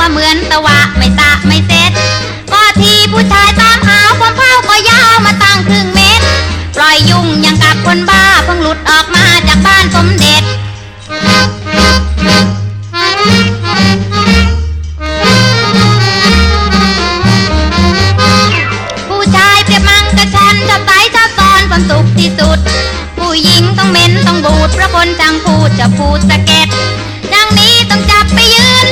ว่าเหมือนตะวะไม่ตะไม่เซ็ตก็ทีผู้ชายตามหาความเผาก็ยาวมาตั้งครึ่งเมตร ปล่อยยุ่งยังกับคนบ้าเพิ่งหลุดออกมาจากบ้านสมเด็จผู้ชายเปรียบมังกระชันชอบไตชอบตอนความสุขที่สุด ผู้หญิงต้องเม็นต้องบูดเพราะคนช่างพูดจะพูดสะเก็ดดังนี้ต้องจับไปยืน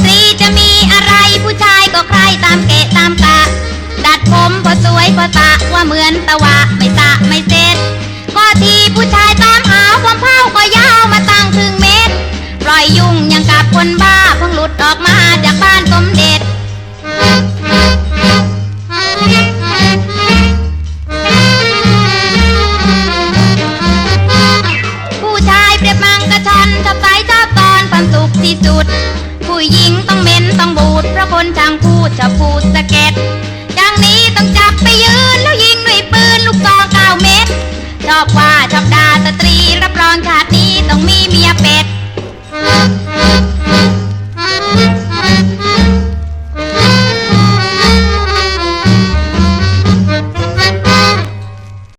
ตรีจะมีอะไรผู้ชายก็ใครตามเกะตามกะ ดัดผมพอสวยพอตะว่าเหมือนตะวะไม่ตะไม่เซ็ตก็ทีผู้ชายตามหาความเผาก็ยาวมาตั้งถึงเมตรปล่อยยุ่งยังกับคนบ้า ตูดเพราะคนช่างพูดจะพูดสะเก็ดดังนี้ต้องจับไปยืนแล้วยิงด้วยปืนลูกซองเก้าเม็ดชอบว่าชอบด่าสตรีรับรองชาติ